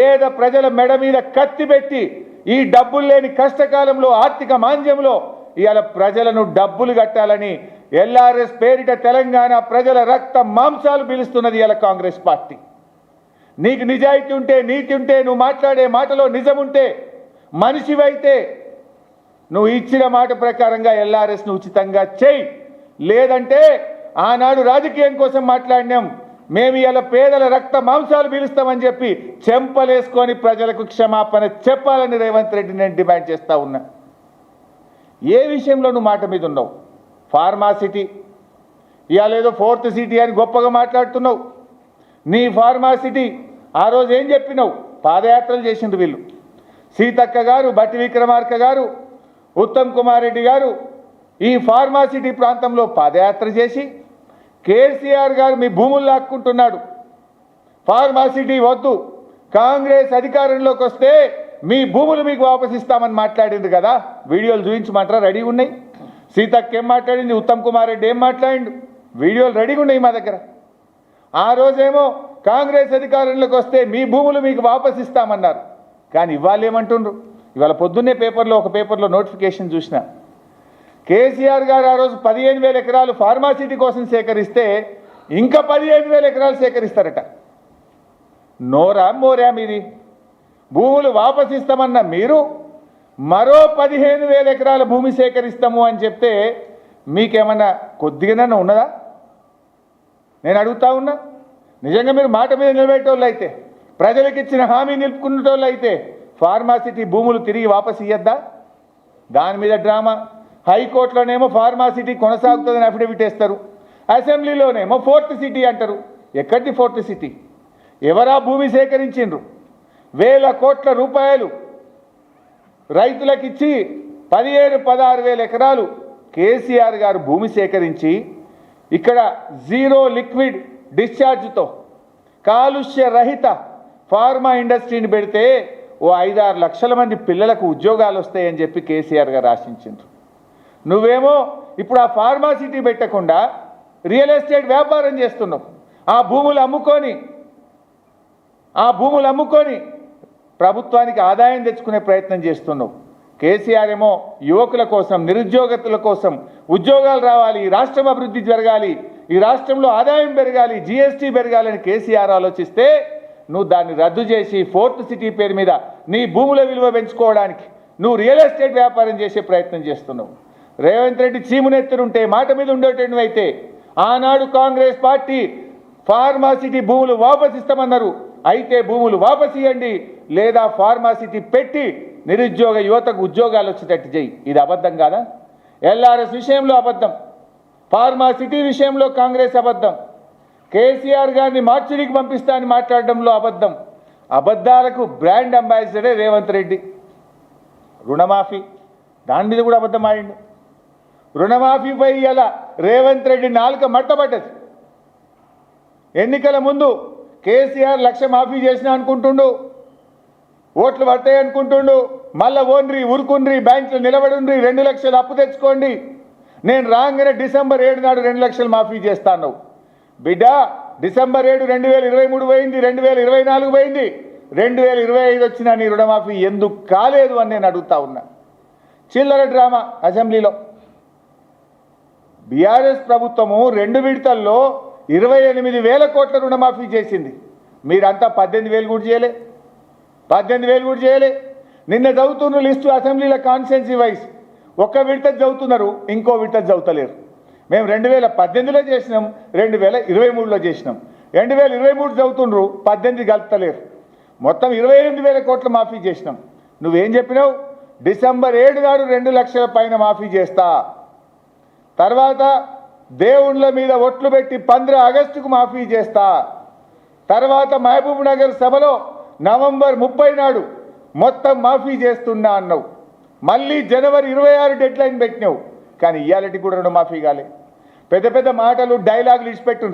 పేద ప్రజల మెడ మీద కత్తి పెట్టి ఈ డబ్బులు లేని కష్టకాలంలో ఆర్థిక మాంద్యంలో ఇవాళ ప్రజలను డబ్బులు కట్టాలని ఎల్ఆర్ఎస్ పేరిట తెలంగాణ ప్రజల రక్త మాంసాలు పిలుస్తున్నది ఇవాళ కాంగ్రెస్ పార్టీ. నీకు నిజాయితీ ఉంటే నీతి ఉంటే నువ్వు మాట్లాడే మాటలో నిజం ఉంటే మనిషివైతే నువ్వు ఇచ్చిన మాట ప్రకారంగా ఎల్ఆర్ఎస్ను ఉచితంగా చేయి. లేదంటే ఆనాడు రాజకీయం కోసం మాట్లాడినాం. మేము ఇలా పేదల రక్త మాంసాలు పీలుస్తామని చెప్పి చెంపలేసుకొని ప్రజలకు క్షమాపణ చెప్పాలని రేవంత్ రెడ్డి నేను డిమాండ్ చేస్తూ ఉన్నా. ఏ విషయంలో నువ్వు మాట మీద ఉన్నావు? ఫార్మాసిటీ ఇవాళ ఏదో ఫోర్త్ సిటీ అని గొప్పగా మాట్లాడుతున్నావు. నీ ఫార్మాసిటీ ఆ రోజు ఏం చెప్పినావు? పాదయాత్రలు చేసిండ్రు వీళ్ళు. సీతక్క గారు బట్టి విక్రమార్క గారు ఉత్తమ్ కుమార్ రెడ్డి గారు ఈ ఫార్మాసిటీ ప్రాంతంలో పాదయాత్ర చేసి కేసీఆర్ గారు మీ భూములు లాక్కుంటున్నాడు. ఫార్మాసిటీ వద్దు. కాంగ్రెస్ అధికారంలోకి వస్తే మీ భూములు మీకు వాపసిస్తామని మాట్లాడింది కదా. వీడియోలు చూపించమంటారా రెడీ ఉన్నాయి. సీతక్క ఏం మాట్లాడింది? ఉత్తమ్ కుమార్ రెడ్డి ఏం మాట్లాడిండు? వీడియోలు రెడీగా ఉన్నాయి మా దగ్గర. ఆ రోజేమో కాంగ్రెస్ అధికారంలోకి వస్తే మీ భూములు మీకు వాపసిస్తామన్నారు కానీ ఇవ్వాలేమంటుండ్రు ఏమంటుండ్రు ఇవాళ పొద్దున్నే పేపర్లో ఒక పేపర్లో నోటిఫికేషన్ చూసిన. కేసీఆర్ గారు ఆ రోజు పదిహేను వేల ఎకరాలు ఫార్మాసిటీ కోసం సేకరిస్తే ఇంకా పదిహేను వేల ఎకరాలు సేకరిస్తారట. నోరా మోరా మీది? భూములు వాపసిస్తామన్న మీరు మరో పదిహేను వేల ఎకరాల భూమి సేకరిస్తాము అని చెప్తే మీకేమన్నా కొద్దిగానన్నా ఉన్నదా? నేను అడుగుతా ఉన్నా. నిజంగా మీరు మాట మీద నిలబెట్టేవాళ్ళు అయితే ప్రజలకు ఇచ్చిన హామీ నిలుపుకునేటోళ్ళు అయితే ఫార్మాసిటీ భూములు తిరిగి వాపస్ ఇయ్యద్దా? దాని మీద డ్రామా? హైకోర్టులోనేమో ఫార్మాసిటీ కొనసాగుతుందని అఫిడవిట్ వేస్తారు. అసెంబ్లీలోనేమో ఫోర్త్ సిటీ అంటారు. ఎక్కడిది ఫోర్త్ సిటీ? ఎవరా భూమి సేకరించిండ్రు? వేల కోట్ల రూపాయలు రైతులకిచ్చి పదిహేను పదహారు వేల ఎకరాలు కేసీఆర్ గారు భూమి సేకరించి ఇక్కడ జీరో లిక్విడ్ డిశ్చార్జ్తో కాలుష్య రహిత ఫార్మా ఇండస్ట్రీని పెడితే ఓ ఐదారు లక్షల మంది పిల్లలకు ఉద్యోగాలు వస్తాయని చెప్పి కేసీఆర్ గారు ఆశించారు నువ్వేమో ఇప్పుడు ఆ ఫార్మాసిటీ పెట్టకుండా రియల్ ఎస్టేట్ వ్యాపారం చేస్తున్నావు. ఆ భూములు అమ్ముకొని ఆ భూములు అమ్ముకొని ప్రభుత్వానికి ఆదాయం తెచ్చుకునే ప్రయత్నం చేస్తున్నావు. కేసీఆర్ ఏమో యువకుల కోసం నిరుద్యోగతుల కోసం ఉద్యోగాలు రావాలి రాష్ట్రం అభివృద్ధి జరగాలి ఈ రాష్ట్రంలో ఆదాయం పెరగాలి జీఎస్టీ పెరగాలని కేసీఆర్ ఆలోచిస్తే నువ్వు దాన్ని రద్దు చేసి ఫోర్త్ సిటీ పేరు మీద నీ భూముల విలువ పెంచుకోవడానికి నువ్వు రియల్ ఎస్టేట్ వ్యాపారం చేసే ప్రయత్నం చేస్తున్నావు. రేవంత్ రెడ్డి చీమునెత్తునుంటే మాట మీద ఉండేటటువంటి అయితే ఆనాడు కాంగ్రెస్ పార్టీ ఫార్మాసిటీ భూములు వాపసిస్తామన్నారు అయితే భూములు వాపస్ ఇవ్వండి లేదా ఫార్మాసిటీ పెట్టి నిరుద్యోగ యువతకు ఉద్యోగాలు వచ్చేటట్టు చేయి. ఇది అబద్ధం కాదా? ఎల్ఆర్ఎస్ విషయంలో అబద్ధం. ఫార్మాసిటీ విషయంలో కాంగ్రెస్ అబద్ధం. కేసీఆర్ గారిని మార్చిడికి పంపిస్తా అని మాట్లాడడంలో అబద్ధం. అబద్ధాలకు బ్రాండ్ అంబాసిడరే రేవంత్ రెడ్డి. రుణమాఫీ. దాని మీద కూడా అబద్ధం ఆడిండు. రుణమాఫీపై ఇలా రేవంత్ రెడ్డి నాలుక మట్టబడ్డది. ఎన్నికల ముందు కేసీఆర్ లక్ష మాఫీ చేసిన అనుకుంటుండు ఓట్లు పడతాయి అనుకుంటుండు మళ్ళా ఓన్రి ఉరుకుండ్రి బ్యాంకులు నిలబడుండ్రి రెండు లక్షలు అప్పు తెచ్చుకోండి. నేను రాగానే డిసెంబర్ ఏడు నాడు రెండు లక్షలు మాఫీ చేస్తాను. బిడ్డ డిసెంబర్ ఏడు రెండు వేల ఇరవై మూడు పోయింది రెండు వేల ఇరవై నాలుగు పోయింది రెండు వేల ఇరవై ఐదు వచ్చిన నీ రుణమాఫీ ఎందుకు కాలేదు అని నేను అడుగుతా ఉన్నా. చిల్లర డ్రామా అసెంబ్లీలో. బీఆర్ఎస్ ప్రభుత్వము రెండు విడతల్లో ఇరవై ఎనిమిది వేల కోట్ల రుణమాఫీ చేసింది. మీరంతా పద్దెనిమిది వేలు కూడా చేయలే. పద్దెనిమిది వేలు కూడా చేయలే. నిన్న చదువుతున్న లిస్టు అసెంబ్లీల కాన్స్టిట్యున్సీ వైజ్ ఒక్క విడత చదువుతున్నారు ఇంకో విడత చదువుతలేరు. మేము రెండు వేల పద్దెనిమిదిలో చేసినాం రెండు వేల ఇరవై మూడులో చేసినాం. రెండు వేల ఇరవై మూడు చదువుతుండ్రు పద్దెనిమిది కలుపుతలేరు. మొత్తం ఇరవై ఎనిమిది వేల కోట్ల మాఫీ చేసినాం. నువ్వేం చెప్పినావు? డిసెంబర్ ఏడు నాడు రెండు లక్షల పైన మాఫీ చేస్తా. తర్వాత దేవుళ్ళ మీద ఒట్లు పెట్టి పంద్ర ఆగస్టుకు మాఫీ చేస్తా. తర్వాత మహబూబ్ నగర్ సభలో నవంబర్ ముప్పై నాడు మొత్తం మాఫీ చేస్తున్నా అన్నావు. మళ్ళీ జనవరి ఇరవై ఆరు డెడ్ లైన్ పెట్టినావు. కానీ ఇయాలటి కూడా మాఫీ కాలే. పెద్ద పెద్ద మాటలు డైలాగులు ఇచ్చిపెట్టుంది